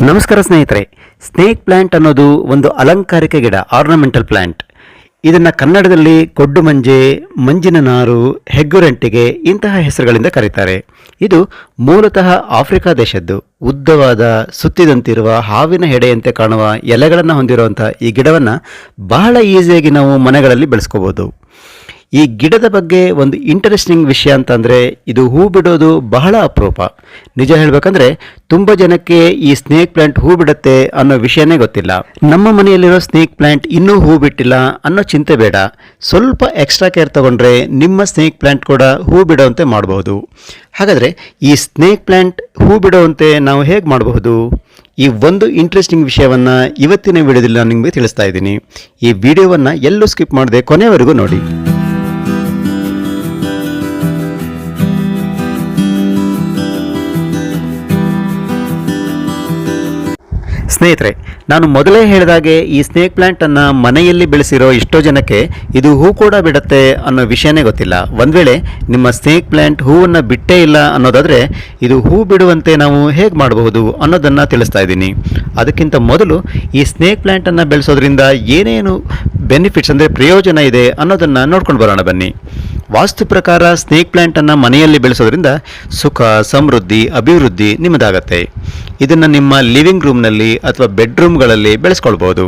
ನಮಸ್ಕಾರ ಸ್ನೇಹಿತರೆ, snake plant ಅನ್ನೋದು ಒಂದು ಅಲಂಕಾರಿಕ ಗಿಡ ಆರ್ನಮೆಂಟಲ್ ಪ್ಲಾಂಟ್ ಇದನ್ನ ಕನ್ನಡದಲ್ಲಿ ಕೊಡ್ಡು ಮಂಜೆ, ಮಂಜಿನ ನಾರು, ಹೆಗ್ಗುರಂಟಿಗೆ ಇಂತಹ ಹೆಸರುಗಳಿಂದ ಕರೀತಾರೆ. ಇದು ಮೂಲತಃ ಆಫ್ರಿಕಾ ದೇಶದ್ದು. ಉದ್ದವಾದ, ಸುತ್ತಿದಂತಿರುವ, ಹಾವಿನ ಹೆಡೆಯಂತೆ ಕಾಣುವ ಎಲೆಗಳನ್ನು ಹೊಂದಿರುವಂತಹ ಈ ಗಿಡವನ್ನು ಬಹಳ ಈಸಿಯಾಗಿ ನಾವು ಮನೆಗಳಲ್ಲಿ ಬೆಳೆಸ್ಕೋಬಹುದು ಈ ಗಿಡದ ಬಗ್ಗೆ ಒಂದು ಇಂಟರೆಸ್ಟಿಂಗ್ ವಿಷಯ ಅಂತಂದರೆ ಇದು ಹೂ ಬಿಡೋದು ಬಹಳ ಅಪರೂಪ. ನಿಜ ಹೇಳಬೇಕಂದ್ರೆ ತುಂಬ ಜನಕ್ಕೆ ಈ ಸ್ನೇಕ್ ಪ್ಲಾಂಟ್ ಹೂ ಬಿಡುತ್ತೆ ಅನ್ನೋ ವಿಷಯನೇ ಗೊತ್ತಿಲ್ಲ. ನಮ್ಮ ಮನೆಯಲ್ಲಿರೋ ಸ್ನೇಕ್ ಪ್ಲಾಂಟ್ ಇನ್ನೂ ಹೂ ಬಿಟ್ಟಿಲ್ಲ ಅನ್ನೋ ಚಿಂತೆ ಬೇಡ. ಸ್ವಲ್ಪ ಎಕ್ಸ್ಟ್ರಾ ಕೇರ್ ತಗೊಂಡ್ರೆ ನಿಮ್ಮ ಸ್ನೇಕ್ ಪ್ಲಾಂಟ್ ಕೂಡ ಹೂ ಬಿಡುವಂತೆ ಮಾಡಬಹುದು. ಹಾಗಾದರೆ ಈ ಸ್ನೇಕ್ ಪ್ಲಾಂಟ್ ಹೂ ಬಿಡುವಂತೆ ನಾವು ಹೇಗೆ ಮಾಡಬಹುದು? ಈ ಒಂದು ಇಂಟ್ರೆಸ್ಟಿಂಗ್ ವಿಷಯವನ್ನು ಇವತ್ತಿನ ವಿಡಿಯೋದಲ್ಲಿ ನಾನು ನಿಮಗೆ ತಿಳಿಸ್ತಾ ಇದ್ದೀನಿ. ಈ ವಿಡಿಯೋವನ್ನು ಎಲ್ಲೂ ಸ್ಕಿಪ್ ಮಾಡದೆ ಕೊನೆಯವರೆಗೂ ನೋಡಿ. ಸ್ನೇಹಿತರೆ, ನಾನು ಮೊದಲೇ ಹೇಳಿದಾಗೆ ಈ ಸ್ನೇಕ್ ಪ್ಲ್ಯಾಂಟನ್ನು ಮನೆಯಲ್ಲಿ ಬೆಳೆಸಿರೋ ಎಷ್ಟೋ ಜನಕ್ಕೆ ಇದು ಹೂ ಕೂಡ ಬಿಡುತ್ತೆ ಅನ್ನೋ ವಿಷಯನೇ ಗೊತ್ತಿಲ್ಲ. ಒಂದು ವೇಳೆ ನಿಮ್ಮ ಸ್ನೇಕ್ ಪ್ಲಾಂಟ್ ಹೂವನ್ನು ಬಿಟ್ಟೇ ಇಲ್ಲ ಅನ್ನೋದಾದರೆ ಇದು ಹೂ ಬಿಡುವಂತೆ ನಾವು ಹೇಗೆ ಮಾಡಬಹುದು ಅನ್ನೋದನ್ನು ತಿಳಿಸ್ತಾ ಇದ್ದೀನಿ. ಅದಕ್ಕಿಂತ ಮೊದಲು ಈ ಸ್ನೇಕ್ ಪ್ಲ್ಯಾಂಟನ್ನು ಬೆಳೆಸೋದ್ರಿಂದ ಏನೇನು ಬೆನಿಫಿಟ್ಸ್ ಅಂದರೆ ಪ್ರಯೋಜನ ಇದೆ ಅನ್ನೋದನ್ನು ನೋಡ್ಕೊಂಡು ಬರೋಣ ಬನ್ನಿ. ವಾಸ್ತು ಪ್ರಕಾರ ಸ್ನೇಕ್ ಪ್ಲ್ಯಾಂಟನ್ನು ಮನೆಯಲ್ಲಿ ಬೆಳೆಸೋದ್ರಿಂದ ಸುಖ, ಸಮೃದ್ಧಿ, ಅಭಿವೃದ್ಧಿ ನಿಮ್ಮದಾಗತ್ತೆ. ಇದನ್ನು ನಿಮ್ಮ ಲಿವಿಂಗ್ ರೂಮ್ನಲ್ಲಿ ಅಥವಾ ಬೆಡ್ರೂಮ್ಗಳಲ್ಲಿ ಬೆಳೆಸ್ಕೊಳ್ಬೋದು.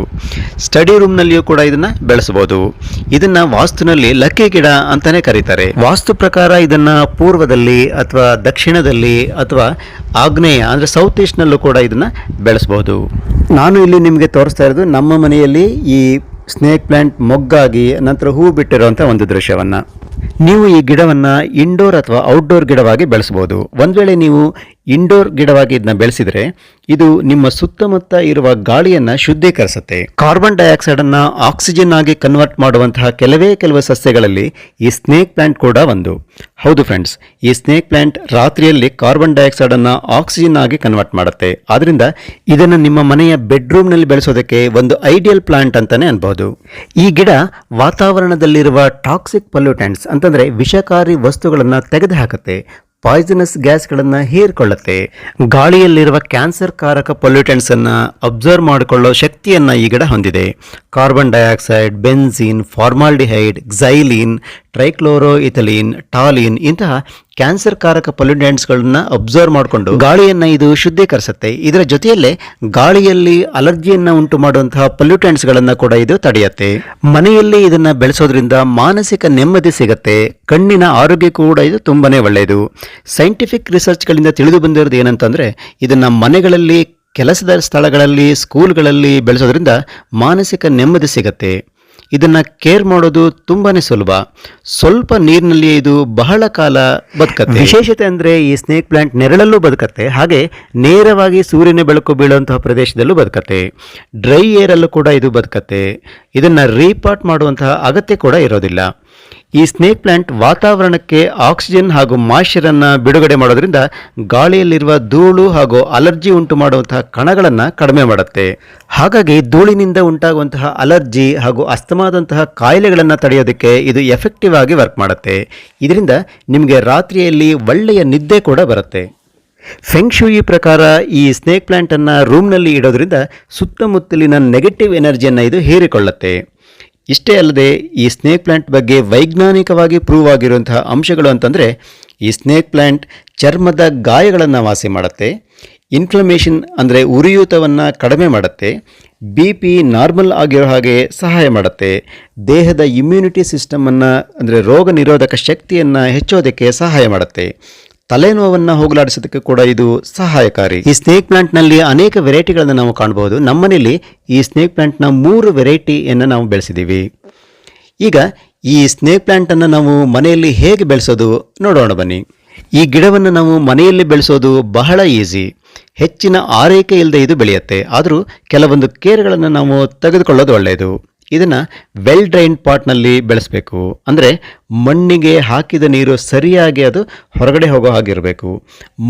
ಸ್ಟಡಿ ರೂಮ್ನಲ್ಲಿಯೂ ಕೂಡ ಇದನ್ನು ಬೆಳೆಸಬಹುದು ಇದನ್ನು ವಾಸ್ತುನಲ್ಲಿ ಲಕ್ಕಿ ಗಿಡ ಅಂತಾನೆ ಕರೀತಾರೆ. ವಾಸ್ತು ಪ್ರಕಾರ ಇದನ್ನು ಪೂರ್ವದಲ್ಲಿ ಅಥವಾ ದಕ್ಷಿಣದಲ್ಲಿ ಅಥವಾ ಆಗ್ನೇಯ, ಅಂದರೆ ಸೌತ್ ಈಸ್ಟ್ನಲ್ಲೂ ಕೂಡ ಇದನ್ನು ಬೆಳೆಸಬಹುದು ನಾನು ಇಲ್ಲಿ ನಿಮಗೆ ತೋರಿಸ್ತಾ ಇರೋದು ನಮ್ಮ ಮನೆಯಲ್ಲಿ ಈ ಸ್ನೇಕ್ ಪ್ಲಾಂಟ್ ಮೊಗ್ಗಾಗಿ, ನಂತರ ಹೂ ಬಿಟ್ಟಿರುವಂಥ ಒಂದು ದೃಶ್ಯವನ್ನು. ನೀವು ಈ ಗಿಡವನ್ನು ಇಂಡೋರ್ ಅಥವಾ ಔಟ್ಡೋರ್ ಗಿಡವಾಗಿ ಬೆಳೆಸಬಹುದು. ಒಂದು ವೇಳೆ ನೀವು ಇಂಡೋರ್ ಗಿಡವಾಗಿ ಇದನ್ನ ಬೆಳೆಸಿದರೆ ಇದು ನಿಮ್ಮ ಸುತ್ತಮುತ್ತ ಇರುವ ಗಾಳಿಯನ್ನು ಶುದ್ಧೀಕರಿಸುತ್ತೆ. ಕಾರ್ಬನ್ ಡೈಆಕ್ಸೈಡ್ ಅನ್ನ ಆಕ್ಸಿಜನ್ ಆಗಿ ಕನ್ವರ್ಟ್ ಮಾಡುವಂತಹ ಕೆಲವೇ ಕೆಲವು ಸಸ್ಯಗಳಲ್ಲಿ ಈ ಸ್ನೇಕ್ ಪ್ಲಾಂಟ್ ಕೂಡ ಒಂದು. ಹೌದು ಫ್ರೆಂಡ್ಸ್, ಈ ಸ್ನೇಕ್ ಪ್ಲಾಂಟ್ ರಾತ್ರಿಯಲ್ಲಿ ಕಾರ್ಬನ್ ಡೈಆಕ್ಸೈಡ್ ಅನ್ನ ಆಕ್ಸಿಜನ್ ಆಗಿ ಕನ್ವರ್ಟ್ ಮಾಡುತ್ತೆ. ಆದ್ರಿಂದ ಇದನ್ನು ನಿಮ್ಮ ಮನೆಯ ಬೆಡ್ರೂಮ್ನಲ್ಲಿ ಬೆಳೆಸೋದಕ್ಕೆ ಒಂದು ಐಡಿಯಲ್ ಪ್ಲಾಂಟ್ ಅಂತಾನೆ ಅನ್ಬಹುದು. ಈ ಗಿಡ ವಾತಾವರಣದಲ್ಲಿರುವ ಟಾಕ್ಸಿಕ್ ಪೊಲ್ಯೂಟೆಂಟ್ಸ್ ಅಂತಂದ್ರೆ ವಿಷಕಾರಿ ವಸ್ತುಗಳನ್ನು ತೆಗೆದುಹಾಕುತ್ತೆ. ಪಾಯ್ಸನಸ್ ಗ್ಯಾಸ್ಗಳನ್ನು ಹೀರ್ಕೊಳ್ಳುತ್ತೆ. ಗಾಳಿಯಲ್ಲಿರುವ ಕ್ಯಾನ್ಸರ್ ಕಾರಕ ಪೊಲ್ಯೂಟೆಂಟ್ಸ್ ಅನ್ನ ಅಬ್ಸರ್ವ್ ಮಾಡಿಕೊಳ್ಳೋ ಶಕ್ತಿಯನ್ನು ಈ ಗಿಡ ಹೊಂದಿದೆ. Carbon dioxide benzene formaldehyde xylene trichloroethylene toluene ಇಂತಹ ಕ್ಯಾನ್ಸರ್ ಕಾರಕ ಪೊಲ್ಯೂಟೆಂಟ್ಸ್ಗಳನ್ನ ಅಬ್ಸರ್ವ್ ಮಾಡಿಕೊಂಡು ಗಾಳಿಯನ್ನ ಇದು ಶುದ್ಧೀಕರಿಸುತ್ತೆ. ಇದರ ಜೊತೆಯಲ್ಲೇ ಗಾಳಿಯಲ್ಲಿ ಅಲರ್ಜಿಯನ್ನ ಉಂಟು ಮಾಡುವಂತಹ ಪೊಲ್ಯೂಟೆಂಟ್ಸ್ಗಳನ್ನ ಕೂಡ ಇದು ತಡೆಯುತ್ತೆ. ಮನೆಯಲ್ಲಿ ಇದನ್ನ ಬೆಳೆಸೋದ್ರಿಂದ ಮಾನಸಿಕ ನೆಮ್ಮದಿ ಸಿಗುತ್ತೆ. ಕಣ್ಣಿನ ಆರೋಗ್ಯ ಕೂಡ ಇದು ತುಂಬಾನೇ ಒಳ್ಳೆಯದು. ಸೈಂಟಿಫಿಕ್ ರಿಸರ್ಚ್ಗಳಿಂದ ತಿಳಿದು ಬಂದಿರೋದು ಏನಂತಂದ್ರೆ, ಇದನ್ನ ಮನೆಗಳಲ್ಲಿ ಕೆಲಸದ ಸ್ಥಳಗಳಲ್ಲಿ, ಸ್ಕೂಲ್ಗಳಲ್ಲಿ ಬೆಳೆಸೋದ್ರಿಂದ ಮಾನಸಿಕ ನೆಮ್ಮದಿ ಸಿಗತ್ತೆ. ಇದನ್ನ ಕೇರ್ ಮಾಡೋದು ತುಂಬಾನೇ ಸುಲಭ. ಸ್ವಲ್ಪ ನೀರಿನಲ್ಲಿ ಇದು ಬಹಳ ಕಾಲ ಬದುಕತ್ತೆ. ವಿಶೇಷತೆ ಅಂದರೆ ಈ ಸ್ನೇಕ್ ಪ್ಲಾಂಟ್ ನೆರಳಲ್ಲೂ ಬದುಕತ್ತೆ, ಹಾಗೆ ನೇರವಾಗಿ ಸೂರ್ಯನ ಬೆಳಕು ಬೀಳುವಂತಹ ಪ್ರದೇಶದಲ್ಲೂ ಬದುಕತ್ತೆ. ಡ್ರೈ ಏರಲ್ಲೂ ಕೂಡ ಇದು ಬದುಕತ್ತೆ. ಇದನ್ನು ರೀಪಾಟ್ ಮಾಡುವಂತಹ ಅಗತ್ಯ ಕೂಡ ಇರೋದಿಲ್ಲ. ಈ ಸ್ನೇಕ್ ಪ್ಲಾಂಟ್ ವಾತಾವರಣಕ್ಕೆ ಆಕ್ಸಿಜನ್ ಹಾಗೂ ಮಾಯ್ಶ್ಚರ್ ಬಿಡುಗಡೆ ಮಾಡೋದ್ರಿಂದ ಗಾಳಿಯಲ್ಲಿರುವ ಧೂಳು ಹಾಗೂ ಅಲರ್ಜಿ ಉಂಟು ಮಾಡುವಂತಹ ಕಣಗಳನ್ನು ಕಡಿಮೆ ಮಾಡುತ್ತೆ. ಹಾಗಾಗಿ ಧೂಳಿನಿಂದ ಉಂಟಾಗುವಂತಹ ಅಲರ್ಜಿ ಹಾಗೂ ಅಸ್ತಮಾದಂತಹ ಕಾಯಿಲೆಗಳನ್ನು ತಡೆಯೋದಕ್ಕೆ ಇದು ಎಫೆಕ್ಟಿವ್ ಆಗಿ ವರ್ಕ್ ಮಾಡುತ್ತೆ. ಇದರಿಂದ ನಿಮಗೆ ರಾತ್ರಿಯಲ್ಲಿ ಒಳ್ಳೆಯ ನಿದ್ದೆ ಕೂಡ ಬರುತ್ತೆ. ಫೆಂಗ್ಶೂಯಿ ಪ್ರಕಾರ ಈ ಸ್ನೇಕ್ ಪ್ಲಾಂಟನ್ನು ರೂಮ್ನಲ್ಲಿ ಇಡೋದ್ರಿಂದ ಸುತ್ತಮುತ್ತಲಿನ ನೆಗೆಟಿವ್ ಎನರ್ಜಿಯನ್ನು ಇದು ಹೀರಿಕೊಳ್ಳುತ್ತೆ. ಇಷ್ಟೇ ಅಲ್ಲದೆ ಈ ಸ್ನೇಕ್ ಪ್ಲಾಂಟ್ ಬಗ್ಗೆ ವೈಜ್ಞಾನಿಕವಾಗಿ ಪ್ರೂವ್ ಆಗಿರುವಂತಹ ಅಂಶಗಳು ಅಂತಂದರೆ ಈ ಸ್ನೇಕ್ ಪ್ಲಾಂಟ್ ಚರ್ಮದ ಗಾಯಗಳನ್ನು ವಾಸಿ ಮಾಡುತ್ತೆ ಇನ್ಫ್ಲಮೇಷನ್ ಅಂದರೆ ಉರಿಯೂತವನ್ನು ಕಡಿಮೆ ಮಾಡುತ್ತೆ ಬಿ ಪಿ ನಾರ್ಮಲ್ ಆಗಿರೋ ಹಾಗೆ ಸಹಾಯ ಮಾಡುತ್ತೆ, ದೇಹದ ಇಮ್ಯುನಿಟಿ ಸಿಸ್ಟಮನ್ನು ಅಂದರೆ ರೋಗ ನಿರೋಧಕ ಶಕ್ತಿಯನ್ನು ಹೆಚ್ಚೋದಕ್ಕೆ ಸಹಾಯ ಮಾಡುತ್ತೆ. ತಲೆನೋವನ್ನು ಹೋಗಲಾಡಿಸೋದಕ್ಕೆ ಕೂಡ ಇದು ಸಹಾಯಕಾರಿ. ಈ ಸ್ನೇಕ್ ಪ್ಲಾಂಟ್ನಲ್ಲಿ ಅನೇಕ ವೆರೈಟಿಗಳನ್ನು ನಾವು ಕಾಣಬಹುದು ನಮ್ಮನೇಲಿ ಈ ಸ್ನೇಕ್ನ ಮೂರು ವೆರೈಟಿಯನ್ನು ನಾವು ಬೆಳೆಸಿದ್ದೀವಿ. ಈಗ ಈ ಸ್ನೇಕ್ ಪ್ಲಾಂಟನ್ನು ನಾವು ಮನೆಯಲ್ಲಿ ಹೇಗೆ ಬೆಳೆಸೋದು ನೋಡೋಣ ಬನ್ನಿ. ಈ ಗಿಡವನ್ನು ನಾವು ಮನೆಯಲ್ಲಿ ಬೆಳೆಸೋದು ಬಹಳ ಈಸಿ. ಹೆಚ್ಚಿನ ಆರೈಕೆ ಇಲ್ಲದೆ ಇದು ಬೆಳೆಯುತ್ತೆ. ಆದರೂ ಕೆಲವೊಂದು ಕೇರ್ಗಳನ್ನು ನಾವು ತೆಗೆದುಕೊಳ್ಳೋದು ಒಳ್ಳೆಯದು. ಇದನ್ನು ವೆಲ್ ಡ್ರೈನ್ ಪಾಟ್ನಲ್ಲಿ ಬೆಳೆಸಬೇಕು. ಅಂದರೆ ಮಣ್ಣಿಗೆ ಹಾಕಿದ ನೀರು ಸರಿಯಾಗಿ ಅದು ಹೊರಗಡೆ ಹೋಗೋ ಹಾಗಿರಬೇಕು.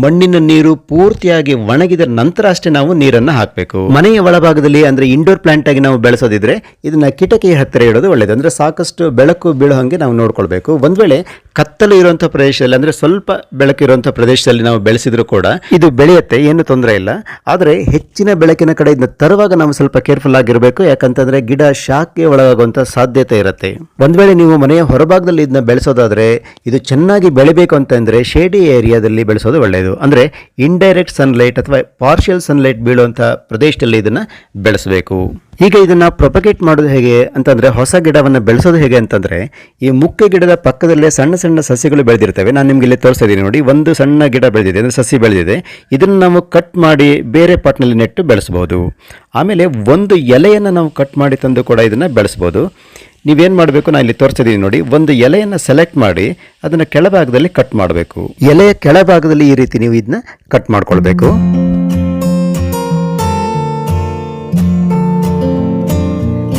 ಮಣ್ಣಿನ ನೀರು ಪೂರ್ತಿಯಾಗಿ ಒಣಗಿದ ನಂತರ ಅಷ್ಟೇ ನಾವು ನೀರನ್ನು ಹಾಕಬೇಕು. ಮನೆಯ ಒಳಭಾಗದಲ್ಲಿ ಅಂದರೆ ಇಂಡೋರ್ ಪ್ಲಾಂಟ್ ಆಗಿ ನಾವು ಬೆಳೆಸೋದಿದ್ರೆ ಇದನ್ನ ಕಿಟಕಿ ಹತ್ತಿರ ಇಡೋದು ಒಳ್ಳೆಯದು ಅಂದರೆ ಸಾಕಷ್ಟು ಬೆಳಕು ಬೀಳೋ ಹಾಗೆ ನಾವು ನೋಡ್ಕೊಳ್ಬೇಕು. ಒಂದು ವೇಳೆ ಕತ್ತಲು ಇರುವಂಥ ಪ್ರದೇಶದಲ್ಲಿ ಅಂದರೆ ಸ್ವಲ್ಪ ಬೆಳಕು ಪ್ರದೇಶದಲ್ಲಿ ನಾವು ಬೆಳೆಸಿದ್ರು ಕೂಡ ಇದು ಬೆಳೆಯುತ್ತೆ, ಏನು ತೊಂದರೆ ಇಲ್ಲ. ಆದರೆ ಹೆಚ್ಚಿನ ಬೆಳಕಿನ ಕಡೆ ಇದನ್ನ ತರುವಾಗ ನಾವು ಸ್ವಲ್ಪ ಕೇರ್ಫುಲ್ ಆಗಿರಬೇಕು. ಯಾಕಂತಂದ್ರೆ ಗಿಡ ಶಾಖೆ ಒಳಗಾಗುವಂಥ ಸಾಧ್ಯತೆ ಇರುತ್ತೆ. ಒಂದ್ ವೇಳೆ ನೀವು ಮನೆಯ ಹೊರಭಾಗದಲ್ಲಿ ಇದನ್ನ ಬೆಳೆಸೋದಾದರೆ ಇದು ಚೆನ್ನಾಗಿ ಬೆಳಿಬೇಕು ಅಂತಂದರೆ ಶೇಡಿ ಏರಿಯಾದಲ್ಲಿ ಬೆಳೆಸೋದು ಒಳ್ಳೆಯದು. ಅಂದರೆ ಇಂಡೈರೆಕ್ಟ್ ಸನ್ಲೈಟ್ ಅಥವಾ ಪಾರ್ಷಿಯಲ್ ಸನ್ಲೈಟ್ ಬೀಳುವಂಥ ಪ್ರದೇಶದಲ್ಲಿ ಇದನ್ನು ಬೆಳೆಸಬೇಕು. ಈಗ ಇದನ್ನು ಪ್ರೊಪಗೇಟ್ ಮಾಡೋದು ಹೇಗೆ ಅಂತಂದರೆ ಹೊಸ ಗಿಡವನ್ನು ಬೆಳೆಸೋದು ಹೇಗೆ ಅಂತಂದರೆ ಈ ಮುಖ್ಯ ಗಿಡದ ಪಕ್ಕದಲ್ಲೇ ಸಣ್ಣ ಸಣ್ಣ ಸಸಿಗಳು ಬೆಳೆದಿರ್ತವೆ. ನಾನು ನಿಮಗೆ ಇಲ್ಲಿ ತೋರಿಸ್ತಾ ನೋಡಿ, ಒಂದು ಸಣ್ಣ ಗಿಡ ಬೆಳೆದಿದೆ, ಅಂದರೆ ಸಸಿ ಬೆಳೆದಿದೆ. ಇದನ್ನು ನಾವು ಕಟ್ ಮಾಡಿ ಬೇರೆ ಪಾಟ್ನಲ್ಲಿ ನೆಟ್ಟು ಬೆಳೆಸ್ಬೋದು. ಆಮೇಲೆ ಒಂದು ಎಲೆಯನ್ನು ನಾವು ಕಟ್ ಮಾಡಿ ತಂದು ಕೂಡ ಇದನ್ನು ಬೆಳೆಸ್ಬೋದು. ನೀವೇನು ಮಾಡಬೇಕು? ನಾನು ಇಲ್ಲಿ ತೋರಿಸಿದ್ದೀನಿ ನೋಡಿ. ಒಂದು ಎಲೆಯನ್ನು ಸೆಲೆಕ್ಟ್ ಮಾಡಿ ಅದನ್ನು ಕೆಳಭಾಗದಲ್ಲಿ ಕಟ್ ಮಾಡಬೇಕು. ಎಲೆಯ ಕೆಳಭಾಗದಲ್ಲಿ ಈ ರೀತಿ ನೀವು ಇದನ್ನ ಕಟ್ ಮಾಡ್ಕೊಳ್ಬೇಕು.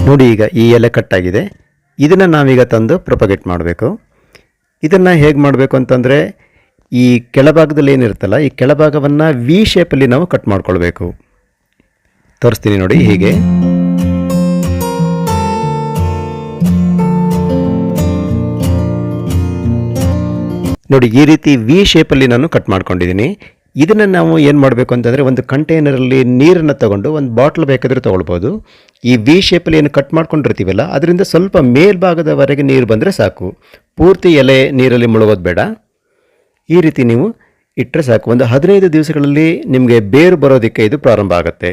ನೋಡಿ ಈಗ ಈ ಎಲೆ ಕಟ್ಟಾಗಿದೆ ಇದನ್ನು ನಾವೀಗ ತಂದು ಪ್ರೊಪಗೇಟ್ ಮಾಡಬೇಕು. ಇದನ್ನು ಹೇಗೆ ಮಾಡಬೇಕು ಅಂತಂದರೆ, ಈ ಕೆಳಭಾಗದಲ್ಲಿ ಏನಿರುತ್ತಲ್ಲ, ಈ ಕೆಳಭಾಗವನ್ನು ವಿ ಶೇಪಲ್ಲಿ ನಾವು ಕಟ್ ಮಾಡ್ಕೊಳ್ಬೇಕು. ತೋರಿಸ್ತೀನಿ ನೋಡಿ ಹೀಗೆ. ನೋಡಿ, ಈ ರೀತಿ ವಿ ಶೇಪಲ್ಲಿ ನಾನು ಕಟ್ ಮಾಡ್ಕೊಂಡಿದ್ದೀನಿ ಇದನ್ನು ನಾವು ಏನು ಮಾಡಬೇಕು ಅಂತಂದರೆ, ಒಂದು ಕಂಟೈನರಲ್ಲಿ ನೀರನ್ನು ತಗೊಂಡು ಒಂದು ಬಾಟ್ಲ್ ಬೇಕಾದರೆ ತೊಗೊಳ್ಬೋದು. ಈ ವಿ ಶೇಪಲ್ಲಿ ಏನು ಕಟ್ ಮಾಡ್ಕೊಂಡಿರ್ತೀವಲ್ಲ, ಅದರಿಂದ ಸ್ವಲ್ಪ ಮೇಲ್ಭಾಗದವರೆಗೆ ನೀರು ಬಂದರೆ ಸಾಕು. ಪೂರ್ತಿ ಎಲೆ ನೀರಲ್ಲಿ ಮುಳುಗೋದು ಬೇಡ. ಈ ರೀತಿ ನೀವು ಇಟ್ಟರೆ ಸಾಕು. ಒಂದು ಹದಿನೈದು ದಿವಸಗಳಲ್ಲಿ ನಿಮಗೆ ಬೇರು ಬರೋದಕ್ಕೆ ಇದು ಪ್ರಾರಂಭ ಆಗುತ್ತೆ.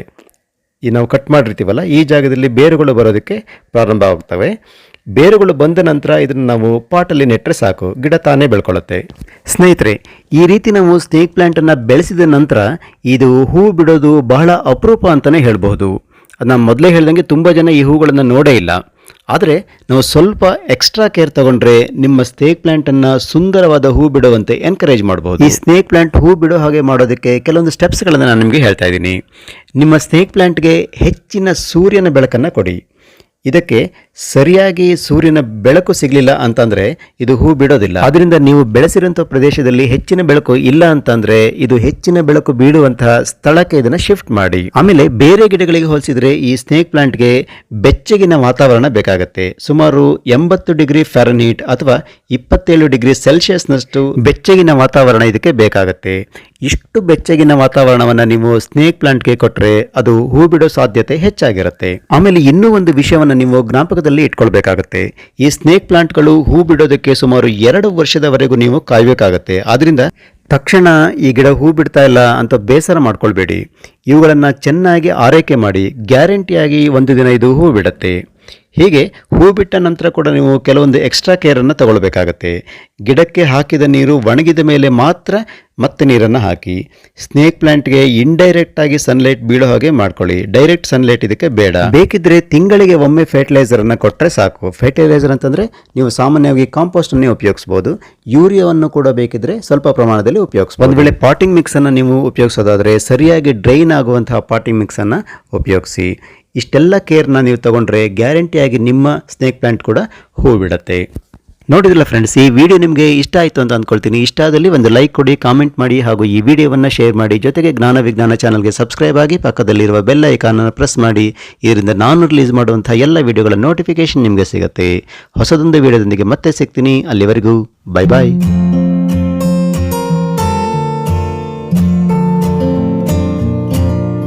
ಈ ನಾವು ಕಟ್ ಮಾಡಿರ್ತೀವಲ್ಲ, ಈ ಜಾಗದಲ್ಲಿ ಬೇರುಗಳು ಬರೋದಕ್ಕೆ ಪ್ರಾರಂಭ ಆಗ್ತವೆ. ಬೇರುಗಳು ಬಂದ ನಂತರ ಇದನ್ನು ನಾವು ಪಾಟಲ್ಲಿ ನೆಟ್ಟರೆ ಸಾಕು. ಗಿಡ ತಾನೇ ಬೆಳ್ಕೊಳ್ಳುತ್ತೆ. ಸ್ನೇಹಿತರೆ ಈ ರೀತಿ ನಾವು ಸ್ನೇಕ್ ಪ್ಲ್ಯಾಂಟನ್ನು ಬೆಳೆಸಿದ ನಂತರ ಇದು ಹೂ ಬಿಡೋದು ಬಹಳ ಅಪರೂಪ ಅಂತಲೇ ಹೇಳಬಹುದು. ನಾನು ಮೊದಲೇ ಹೇಳ್ದಂಗೆ ತುಂಬ ಜನ ಈ ಹೂಗಳನ್ನು ನೋಡೇ ಇಲ್ಲ. ಆದರೆ ನಾವು ಸ್ವಲ್ಪ ಎಕ್ಸ್ಟ್ರಾ ಕೇರ್ ತಗೊಂಡ್ರೆ ನಿಮ್ಮ ಸ್ನೇಕ್ ಪ್ಲಾಂಟನ್ನು ಸುಂದರವಾದ ಹೂ ಬಿಡುವಂತೆ ಎನ್ಕರೇಜ್ ಮಾಡಬಹುದು. ಈ ಸ್ನೇಕ್ ಪ್ಲಾಂಟ್ ಹೂ ಬಿಡೋ ಹಾಗೆ ಮಾಡೋದಕ್ಕೆ ಕೆಲವೊಂದು ಸ್ಟೆಪ್ಸ್ಗಳನ್ನು ನಾನು ನಿಮಗೆ ಹೇಳ್ತಾ ಇದ್ದೀನಿ. ನಿಮ್ಮ ಸ್ನೇಕ್ ಪ್ಲಾಂಟ್ಗೆ ಹೆಚ್ಚಿನ ಸೂರ್ಯನ ಬೆಳಕನ್ನು ಕೊಡಿ. ಇದಕ್ಕೆ ಸರಿಯಾಗಿ ಸೂರ್ಯನ ಬೆಳಕು ಸಿಗಲಿಲ್ಲ ಅಂತಂದರೆ ಇದು ಹೂ ಬಿಡೋದಿಲ್ಲ. ಅದರಿಂದ ನೀವು ಬೆಳೆಸಿರುವಂಥ ಪ್ರದೇಶದಲ್ಲಿ ಹೆಚ್ಚಿನ ಬೆಳಕು ಇಲ್ಲ ಅಂತಂದರೆ ಇದು ಹೆಚ್ಚಿನ ಬೆಳಕು ಬೀಳುವಂತಹ ಸ್ಥಳಕ್ಕೆ ಇದನ್ನು ಶಿಫ್ಟ್ ಮಾಡಿ. ಆಮೇಲೆ ಬೇರೆ ಗಿಡಗಳಿಗೆ ಹೋಲಿಸಿದರೆ ಈ ಸ್ನೇಕ್ ಪ್ಲಾಂಟ್ಗೆ ಬೆಚ್ಚಗಿನ ವಾತಾವರಣ ಬೇಕಾಗುತ್ತೆ. ಸುಮಾರು ಎಂಬತ್ತು ಡಿಗ್ರಿ ಫ್ಯಾರನ್ಹೀಟ್ ಅಥವಾ ಇಪ್ಪತ್ತೇಳು ಡಿಗ್ರಿ ಸೆಲ್ಸಿಯಸ್ನಷ್ಟು ಬೆಚ್ಚಗಿನ ವಾತಾವರಣ ಇದಕ್ಕೆ ಬೇಕಾಗುತ್ತೆ. ಇಷ್ಟು ಬೆಚ್ಚಗಿನ ವಾತಾವರಣವನ್ನ ನೀವು ಸ್ನೇಕ್ ಪ್ಲಾಂಟ್ಗೆ ಕೊಟ್ಟರೆ ಅದು ಹೂ ಬಿಡೋ ಸಾಧ್ಯತೆ ಹೆಚ್ಚಾಗಿರುತ್ತೆ. ಆಮೇಲೆ ಇನ್ನೂ ಒಂದು ವಿಷಯವನ್ನ ನೀವು ಜ್ಞಾಪಕದಲ್ಲಿ ಇಟ್ಕೊಳ್ಬೇಕಾಗುತ್ತೆ. ಈ ಸ್ನೇಕ್ ಪ್ಲಾಂಟ್ಗಳು ಹೂ ಬಿಡೋದಕ್ಕೆ ಸುಮಾರು ಎರಡು ವರ್ಷದವರೆಗೂ ನೀವು ಕಾಯಬೇಕಾಗತ್ತೆ. ಆದ್ರಿಂದ ತಕ್ಷಣ ಈ ಗಿಡ ಹೂ ಬಿಡ್ತಾ ಇಲ್ಲ ಅಂತ ಬೇಸರ ಮಾಡ್ಕೊಳ್ಬೇಡಿ. ಇವುಗಳನ್ನು ಚೆನ್ನಾಗಿ ಆರೈಕೆ ಮಾಡಿ ಗ್ಯಾರಂಟಿಯಾಗಿ ಒಂದು ದಿನ ಇದು ಹೂ ಬಿಡುತ್ತೆ ಹೀಗೆ ಹೂ ಬಿಟ್ಟ ನಂತರ ಕೂಡ ನೀವು ಕೆಲವೊಂದು ಎಕ್ಸ್ಟ್ರಾ ಕೇರನ್ನು ತಗೊಳ್ಬೇಕಾಗತ್ತೆ. ಗಿಡಕ್ಕೆ ಹಾಕಿದ ನೀರು ಒಣಗಿದ ಮೇಲೆ ಮಾತ್ರ ಮತ್ತೆ ನೀರನ್ನು ಹಾಕಿ. ಸ್ನೇಕ್ ಪ್ಲಾಂಟ್ಗೆ ಇಂಡೈರೆಕ್ಟ್ ಆಗಿ ಸನ್ಲೈಟ್ ಬೀಳೋ ಹಾಗೆ ಮಾಡ್ಕೊಳ್ಳಿ. ಡೈರೆಕ್ಟ್ ಸನ್ಲೈಟ್ ಇದಕ್ಕೆ ಬೇಡ. ಬೇಕಿದ್ರೆ ತಿಂಗಳಿಗೆ ಒಮ್ಮೆ ಫರ್ಟಿಲೈಸರನ್ನು ಕೊಟ್ಟರೆ ಸಾಕು. ಫರ್ಟಿಲೈಸರ್ ಅಂತಂದರೆ ನೀವು ಸಾಮಾನ್ಯವಾಗಿ ಕಾಂಪೋಸ್ಟನ್ನೇ ಉಪಯೋಗಿಸ್ಬೋದು. ಯೂರಿಯಾವನ್ನು ಕೂಡ ಬೇಕಿದ್ರೆ ಸ್ವಲ್ಪ ಪ್ರಮಾಣದಲ್ಲಿ ಉಪಯೋಗಿಸ್ಬೋದು. ಒಂದು ವೇಳೆ ಪಾಟಿಂಗ್ ಮಿಕ್ಸನ್ನು ನೀವು ಉಪಯೋಗಿಸೋದಾದರೆ ಸರಿಯಾಗಿ ಡ್ರೈನ್ ಆಗುವಂತಹ ಪಾಟಿಂಗ್ ಮಿಕ್ಸನ್ನು ಉಪಯೋಗಿಸಿ. ಇಷ್ಟೆಲ್ಲ ಕೇರ್ನ ನೀವು ತಗೊಂಡ್ರೆ ಗ್ಯಾರಂಟಿಯಾಗಿ ನಿಮ್ಮ ಸ್ನೇಕ್ ಪ್ಲಾಂಟ್ ಕೂಡ ಹೂ ಬಿಡುತ್ತೆ ನೋಡಿದ್ರಲ್ಲ ಫ್ರೆಂಡ್ಸ್ ಈ ವಿಡಿಯೋ ನಿಮಗೆ ಇಷ್ಟ ಆಯಿತು ಅಂತ ಅಂದ್ಕೊಳ್ತೀನಿ ಇಷ್ಟ ಆದಲ್ಲಿ ಒಂದು ಲೈಕ್ ಕೊಡಿ ಕಾಮೆಂಟ್ ಮಾಡಿ ಹಾಗೂ ಈ ವಿಡಿಯೋವನ್ನು ಶೇರ್ ಮಾಡಿ. ಜೊತೆಗೆ ಜ್ಞಾನ ವಿಜ್ಞಾನ ಚಾನಲ್ಗೆ ಸಬ್ಸ್ಕ್ರೈಬ್ ಆಗಿ ಪಕ್ಕದಲ್ಲಿರುವ ಬೆಲ್ ಐಕಾನನ್ನು ಪ್ರೆಸ್ ಮಾಡಿ. ಇದರಿಂದ ನಾನು ರಿಲೀಸ್ ಮಾಡುವಂಥ ಎಲ್ಲ ವಿಡಿಯೋಗಳ ನೋಟಿಫಿಕೇಶನ್ ನಿಮಗೆ ಸಿಗುತ್ತೆ. ಹೊಸದೊಂದು ವಿಡಿಯೋದೊಂದಿಗೆ ಮತ್ತೆ ಸಿಗ್ತೀನಿ. ಅಲ್ಲಿವರೆಗೂ ಬೈ ಬಾಯ್